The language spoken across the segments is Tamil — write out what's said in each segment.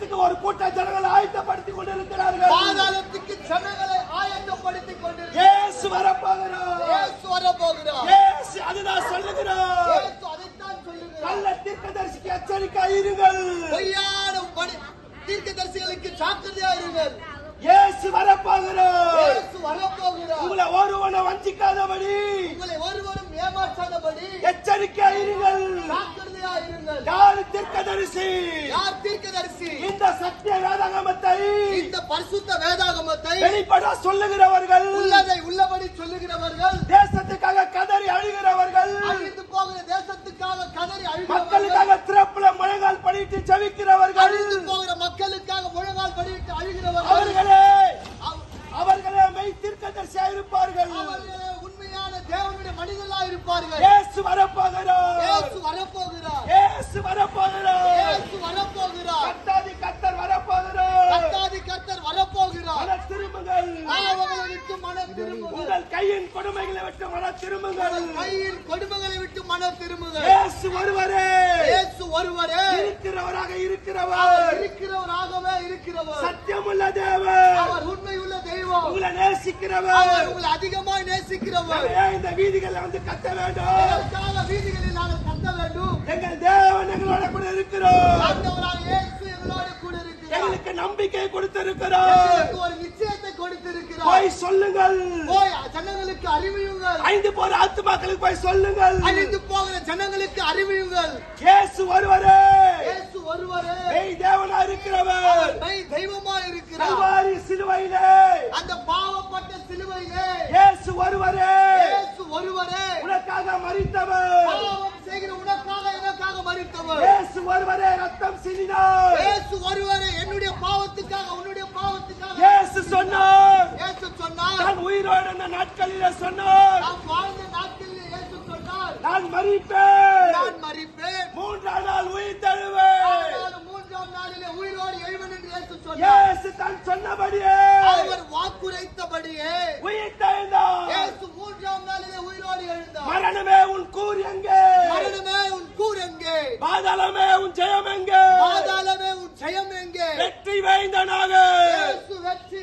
பாதாளத்துக்கு ஒரு கூட்ட ஜனங்களை ஆயத்தப்படுத்திக் கொண்டிருக்கிறார்கள். பாதாளத்துக்கு ஜனங்களை ஆயத்தப்படுத்திக் கொண்டிருக்கிறார் இயேசு வரப்போகிறார். இயேசு வரப்போகிறார். இயேசு அதுதான் சொல்லுகிறார். இயேசு அதைத்தான் சொல்லுகிறார். கள்ள தீர்க்கதரிசிக்கு எச்சரிக்கை இருங்கள். பொய்யான படி- தீர்க்கதரிசிகளுக்கு ஜாக்கிரதையா இருங்கள். இயேசு வரப்போகிறார். இயேசு வரப்போகிறார். உங்களை ஒருவனை வஞ்சிக்காதபடி உங்களை ஒருவரும் ஏமாற்றாதபடி எச்சரிக்கை இருங்கள் ஜாக்கிரதையா இருங்கள் யாரு தீர்க்கதரிசி! யார் தீர்க்கதரிசி? இந்த சத்திய வேதாகமத்தை இந்த பரிசுத்த வேதாகமத்தை வெளிப்பட சொல்லுகிறவர்கள்! உள்ளதை உள்ளபடி சொல்லுகிறவர்கள்! தேசத்துக்காக கதறி அழுகிறவர்கள்! அழிந்து போகிற தேசத்துக்காக கதறி அழுகிறவர்கள்! மக்களுக்காக திறப்புல முழங்கால் படிட்டு செவிக்கிறவர்கள்! அழிந்து போகிற மக்களுக்காக முழங்கால் படிட்டு அழுகிறவர்கள்! மனிதர்களா இருப்பார்கள் இயேசு வரப்போகிறார். இயேசு வரப்போகிறார். இயேசு வரப்போகிறார். இயேசு வரப்போகிறார் கத்தாதி கத்தர் வரப்போகிறார் கர்த்தாதி கர்த்தர் வரப்போகிறார் மன திரும்புங்கள் பாவங்களை விட்டு மனம் திரும்புங்கள் உங்கள் கையின் கொடுமைகளை விட்டு மன திரும்புங்கள். கையில் கொடுமைகளை விட்டு மனம் திரும்புங்கள். இயேசு ஒருவரே. இயேசு ஒருவரே. இருக்கிறவராக இருக்கிறவர். இருக்கிறவராகவே இருக்கிறவர். சத்தியமுள்ள தேவன். அவர் உண்மையுள்ள தெய்வம். உங்களை நேசிக்கிறவர். அவர் உங்களை அதிகமாய் நேசிக்கிறவர். இந்த வீதிகளில் வந்து கத்த வேண்டும். வீதிகளில் நாங்கள் கத்த வேண்டும். எங்கள் தேவன் எங்களோட கூட இருக்கிறோம். ஆண்டவராக இயேசு எங்களோடு கூட இருக்கிறார். எங்களுக்கு நம்பிக்கை கொடுத்திருக்கிறார் ஒரு சொல்லுங்கள். போய் ஜனங்களுக்கு அறிவியுங்கள். ஐந்து போற ஆத்துமாக்களுக்கு போய் சொல்லுங்கள். அழிந்து போகிற ஜனங்களுக்கு அறிவியுங்கள். இயேசு ஒருவரே இயேசு ஒருவரே மெய் தேவனா இருக்கிறவர் மெய் தெய்வமா இருக்கிறார். கல்வாரி சிலுவையிலே. அந்த பாவப்பட்ட சிலுவையிலே. இயேசு ஒருவரே இயேசு ஒருவரே உனக்காக மறித்தவர். பாவம் செய்கிற உனக்காக எனக்காக மறித்தவர். இயேசு ஒருவரே ரத்தம் சிந்தினார் இயேசு ஒருவரே என்னுடைய பாவத்துக்காக உன்னுடைய பாவத்துக்காக இயேசு சொன்னார் இயேசு சொன்னார் நான் உயிரோடு இருந்த நாட்களிலே சொன்னார். நாம் வாழ்ந்த நாட்களில் இயேசு சொன்னார். நான் மறிப்பேன் நான் மறிப்பேன் மூன்றாம் நாள் உயிர் தழுவேன். மூன்றாம் நாளிலே உயிரோடு எழுவன் என்று இயேசு சொன்னார். இயேசு தான் சொன்னபடியே. அவர் வாக்குரைத்தபடியே. உயிர் தழுந்தார் இயேசு மூன்றாம் நாளிலே உயிரோடு எழுந்தார் மரணமே உன் கூர் எங்கே? மரணமே உன் கூர் எங்கே? பாதாளமே உன் ஜெயம் எங்கே? பாதாளமே உன் ஜெயம் எங்கே? வெற்றி வேந்தனாக இயேசு வெற்றி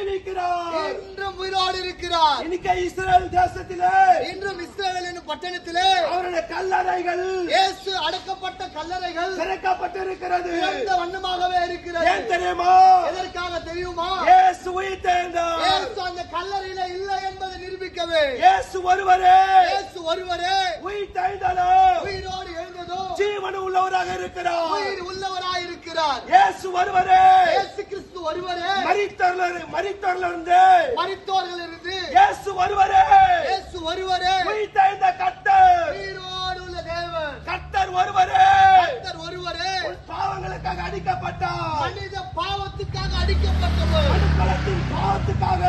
ஜீவிக்கிறார் இன்றும் உயிரோடு இருக்கிறார் இன்னைக்கு இஸ்ரேல் தேசத்திலே இன்றும் இஸ்ரவேல் என்னும் பட்டணத்திலே அவருடைய கல்லறைகள் இயேசு அடக்கப்பட்ட கல்லறைகள் திறக்கப்பட்டிருக்கிறது. திறந்த வண்ணமாகவே இருக்கிறது. ஏன் தெரியுமா? எதற்காக தெரியுமா? இயேசு உயிர் தேர்ந்தார். இயேசு அந்த கல்லறையில இல்லை என்பதை நிரூபிக்கவே. இயேசு ஒருவரே. இயேசு ஒருவரே. உயிர் தேய்ந்தாலும் உயிரோடு எழுந்ததோ ஜீவன் உள்ளவராக இருக்கிறார். உயிர் உள்ளவராய் இருக்கிறார் இயேசு ஒருவரே. இயேசு கிறிஸ்து ஒருவரே மரித்தோர்ல மரித்தோர்ல இருந்து மரித்தோர்கள் இருந்து இயேசு ஒருவரே இயேசு ஒருவரே உயிர் தேய்ந்த கர்த்தர். உயிரோடு உள்ள தேவன். கர்த்தர் ஒருவரே கர்த்தர் ஒருவரே உன் பாவங்களுக்காக அடிக்கப்பட்டார். மனித பாவத்துக்காக அடிக்கப்பட்டவர். மனுக்குலத்தின் பாவத்துக்காக.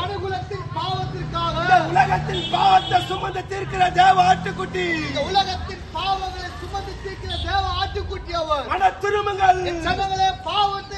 மனுகுலத்தின் பாவத்திற்காக. இந்த உலகத்தின் பாவத்தை சுமந்து தீர்க்கிற தேவ ஆட்டுக்குட்டி. இந்த உலகத்தின் பாவங்களை சுமந்து தீர்க்கிற தேவ ஆட்டுக்குட்டி அவர். மன திரும்புங்கள். ஜனங்களே பாவத்தை